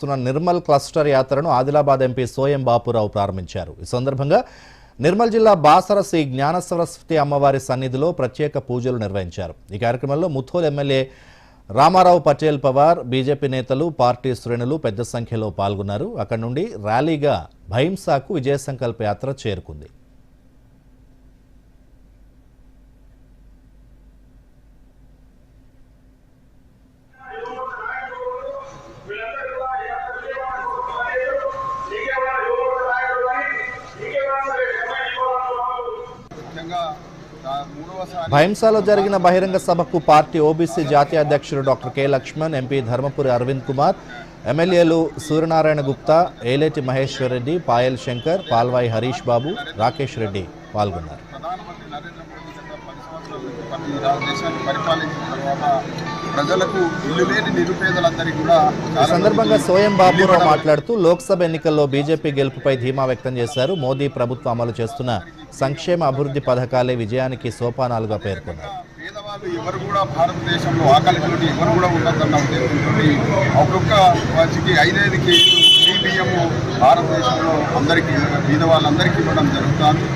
చేస్తున్న నిర్మల్ క్లస్టర్ యాత్రను ఆదిలాబాద్ ఎంపీ సోయం బాపురావు ప్రారంభించారు. ఈ సందర్భంగా నిర్మల్ జిల్లా బాసర శ్రీ జ్ఞాన సరస్వతి అమ్మవారి సన్నిధిలో ప్రత్యేక పూజలు నిర్వహించారు. ఈ కార్యక్రమంలో ముథోల్ ఎమ్మెల్యే రామారావు పటేల్ పవార్ బీజేపీ నేతలు పార్టీ శ్రేణులు పెద్ద సంఖ్యలో పాల్గొన్నారు. అక్కడి నుండి ర్యాలీగా భైంసాకు విజయ సంకల్ప యాత్ర చేరుకుంది. భైంసాలో జరిగిన బహిరంగ సభకు పార్టీ ఓబీసీ జాతీయ అధ్యక్షుడు doctor K Laxman MP Dharmapuri Arvind Kumar ఎమ్మెల్యేలు సూర్యనారాయణ గుప్తా ఏలేటి మహేశ్వర్ రెడ్డి పాయల్ శంకర్ పాల్వాయి హరీష్ బాబు రాకేష్ రెడ్డి పాల్గొన్నారు. ప్రజలకు ఈ సందర్భంగా సోయం బాబురావు మాట్లాడుతూ లోక్సభ ఎన్నికల్లో బీజేపీ గెలుపుపై ధీమా వ్యక్తం చేశారు. మోదీ ప్రభుత్వం అమలు చేస్తున్న సంక్షేమ అభివృద్ధి పథకాలే విజయానికి సోపానాలుగా పేర్కొన్నారు పేదవాళ్ళు ఎవరు కూడా భారతదేశంలో ఆకలితోటి ఎవరు కూడా ఉండద్దన్న ఉద్దేశంతో ఒక్కొక్క వాటికి ఐదైదు కేజీలు బియ్యము భారతదేశంలో అందరికీ పేదవాళ్ళందరికీ ఇవ్వడం జరుగుతుంది